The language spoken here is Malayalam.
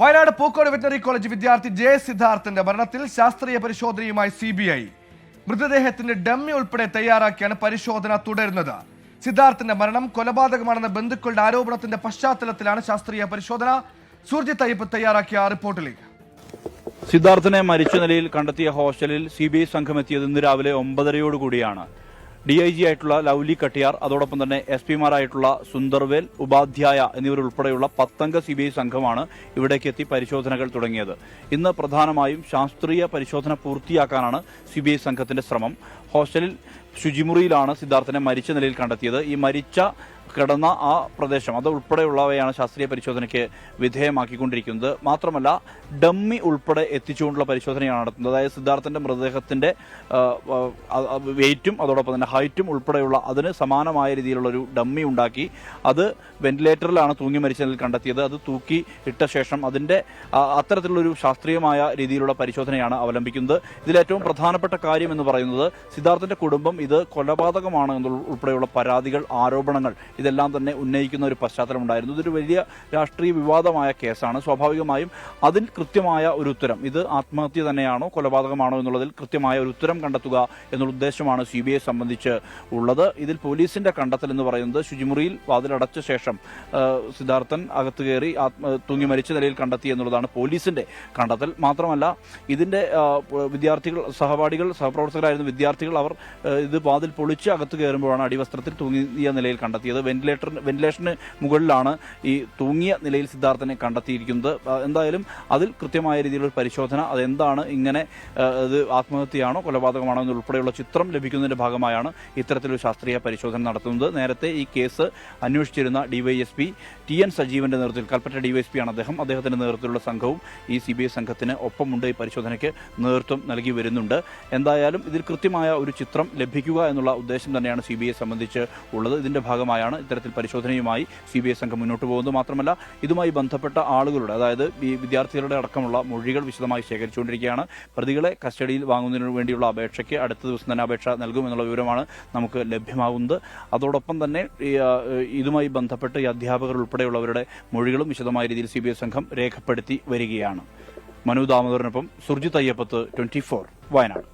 വയനാട് പൂക്കോട് വെറ്ററിനറി കോളേജ് വിദ്യാർത്ഥി ജെ സിദ്ധാർത്ഥന്റെ മരണത്തിൽ ശാസ്ത്രീയ പരിശോധനയുമായി സി ബി ഐ. മൃതദേഹത്തിന്റെ ഡമ്മി ഉൾപ്പെടെ തയ്യാറാക്കിയാണ് പരിശോധന തുടരുന്നത്. സിദ്ധാർത്ഥന്റെ മരണം കൊലപാതകമാണെന്ന ബന്ധുക്കളുടെ ആരോപണത്തിന്റെ പശ്ചാത്തലത്തിലാണ് ശാസ്ത്രീയ പരിശോധന. സൂർജിത് അയ്യപ്പ് തയ്യാറാക്കിയ റിപ്പോർട്ടിലേക്ക്. സിദ്ധാർത്ഥനെ മരിച്ച നിലയിൽ കണ്ടെത്തിയ ഹോസ്റ്റലിൽ സി ബി ഐ സംഘം എത്തിയത് ഇന്ന് രാവിലെ ഒമ്പതരയോടുകൂടിയാണ്. ഡി ഐ ജി ആയിട്ടുള്ള ലൗലി കട്ടിയാർ അതോടൊപ്പം തന്നെ എസ് പിമാരായിട്ടുള്ള സുന്ദർവേൽ ഉപാധ്യായ എന്നിവരുൾപ്പെടെയുള്ള പത്തംഗ സി ബി ഐ സംഘമാണ് ഇവിടേക്ക് എത്തി പരിശോധനകൾ തുടങ്ങിയത്. ഇന്ന് പ്രധാനമായും ശാസ്ത്രീയ പരിശോധന പൂർത്തിയാക്കാനാണ് സി ബി ഐ സംഘത്തിന്റെ ശ്രമം. ഹോസ്റ്റലിൽ ശുചിമുറിയിലാണ് സിദ്ധാർത്ഥനെ മരിച്ച നിലയിൽ കണ്ടെത്തിയത്. ഈ മരിച്ച കിടന്ന ആ പ്രദേശം അത് ഉൾപ്പെടെയുള്ളവയാണ് ശാസ്ത്രീയ പരിശോധനയ്ക്ക് വിധേയമാക്കിക്കൊണ്ടിരിക്കുന്നത്. മാത്രമല്ല ഡമ്മി ഉൾപ്പെടെ എത്തിച്ചുകൊണ്ടുള്ള പരിശോധനയാണ് നടത്തുന്നത്. അതായത് സിദ്ധാർത്ഥന്റെ മൃതദേഹത്തിന്റെ വെയിറ്റും അതോടൊപ്പം തന്നെ ഹൈറ്റും ഉൾപ്പെടെയുള്ള അതിന് സമാനമായ രീതിയിലുള്ള ഒരു ഡമ്മി ഉണ്ടാക്കി അത് വെന്റിലേറ്ററിലാണ് തൂങ്ങി മരിച്ച നിലയിൽ കണ്ടെത്തിയത്. അത് തൂക്കി ഇട്ട ശേഷം അതിന്റെ അത്തരത്തിലുള്ളൊരു ശാസ്ത്രീയമായ രീതിയിലുള്ള പരിശോധനയാണ് അവലംബിക്കുന്നത്. ഇതിൽ ഏറ്റവും പ്രധാനപ്പെട്ട കാര്യം എന്ന് പറയുന്നത് സിദ്ധാർത്ഥന്റെ കുടുംബം ഇത് കൊലപാതകമാണ് ഉൾപ്പെടെയുള്ള പരാതികൾ ആരോപണങ്ങൾ ഇതെല്ലാം തന്നെ ഉന്നയിക്കുന്ന ഒരു പശ്ചാത്തലം ഉണ്ടായിരുന്നു ഇതൊരു വലിയ രാഷ്ട്രീയ വിവാദമായ കേസാണ്. സ്വാഭാവികമായും അതിൽ കൃത്യമായ ഒരു ഉത്തരം ഇത് ആത്മഹത്യ തന്നെയാണോ കൊലപാതകമാണോ എന്നുള്ളതിൽ കൃത്യമായ ഒരു ഉത്തരം കണ്ടെത്തുക എന്നുള്ള ഉദ്ദേശമാണ് സി ബി ഐ സംബന്ധിച്ച് ഉള്ളത്. ഇതിൽ പോലീസിന്റെ കണ്ടെത്തൽ എന്ന് പറയുന്നത് ശുചിമുറിയിൽ വാതിലടച്ച ശേഷം സിദ്ധാർത്ഥൻ അകത്ത് കയറി തൂങ്ങി മരിച്ച നിലയിൽ കണ്ടെത്തി എന്നുള്ളതാണ് പോലീസിന്റെ കണ്ടെത്തൽ. മാത്രമല്ല ഇതിന്റെ വിദ്യാർത്ഥികൾ സഹപാഠികൾ സഹപ്രവർത്തകരായിരുന്ന വിദ്യാർത്ഥികൾ അവർ ഇത് വാതിൽ പൊളിച്ച് അകത്ത് കയറുമ്പോഴാണ് അടിവസ്ത്രത്തിൽ തൂങ്ങിയ നിലയിൽ കണ്ടെത്തിയത്. വെന്റിലേറ്റർ വെന്റിലേഷന് മുകളിലാണ് ഈ തൂങ്ങിയ നിലയിൽ സിദ്ധാർത്ഥനെ കണ്ടെത്തിയിരിക്കുന്നത്. എന്തായാലും അതിൽ കൃത്യമായ രീതിയിലുള്ള പരിശോധന അതെന്താണ് ഇങ്ങനെ ഇത് ആത്മഹത്യയാണോ കൊലപാതകമാണോ എന്നുൾപ്പെടെയുള്ള ചിത്രം ലഭിക്കുന്നതിന്റെ ഭാഗമായാണ് ഇത്തരത്തിലൊരു ശാസ്ത്രീയ പരിശോധന നടത്തുന്നത്. നേരത്തെ ഈ കേസ് അന്വേഷിച്ചിരുന്ന ഡിവൈഎസ്പി ടി എൻ സജീവന്റെ നേതൃത്വത്തിൽ കൽപ്പറ്റ ഡിവൈഎസ്പി ആണ് അദ്ദേഹം. അദ്ദേഹത്തിന്റെ നേതൃത്വത്തിലുള്ള സംഘവും ഈ സി ബി ഐ സംഘത്തിന് ഒപ്പമുണ്ട്. ഈ പരിശോധനയ്ക്ക് നേതൃത്വം നൽകി വരുന്നുണ്ട്. എന്തായാലും ഇതിൽ കൃത്യമായ ഒരു ചിത്രം ലഭിക്കുക എന്നുള്ള ഉദ്ദേശം തന്നെയാണ് സി ബി ഐ സംബന്ധിച്ച് ഉള്ളത്. ഇതിന്റെ ഭാഗമായാണ് ഇത്തരത്തിൽ പരിശോധനയുമായി സി ബി ഐ സംഘം മുന്നോട്ട് പോകുന്നത്. മാത്രമല്ല ഇതുമായി ബന്ധപ്പെട്ട ആളുകളുടെ അതായത് ഈ വിദ്യാർത്ഥികളുടെ അടക്കമുള്ള മൊഴികൾ വിശദമായി ശേഖരിച്ചുകൊണ്ടിരിക്കുകയാണ്. പ്രതികളെ കസ്റ്റഡിയിൽ വാങ്ങുന്നതിന് വേണ്ടിയുള്ള അപേക്ഷയ്ക്ക് അടുത്ത ദിവസം തന്നെ അപേക്ഷ നൽകും എന്നുള്ള വിവരമാണ് നമുക്ക് ലഭ്യമാകുന്നത്. അതോടൊപ്പം തന്നെ ഇതുമായി ബന്ധപ്പെട്ട് ഈ അധ്യാപകർ ഉൾപ്പെടെയുള്ളവരുടെ മൊഴികളും വിശദമായ രീതിയിൽ സി സംഘം രേഖപ്പെടുത്തി വരികയാണ്. മനു ദാമോദരനൊപ്പം സുർജിത് അയ്യപ്പത്ത് ട്വന്റി ഫോർ വയനാട്.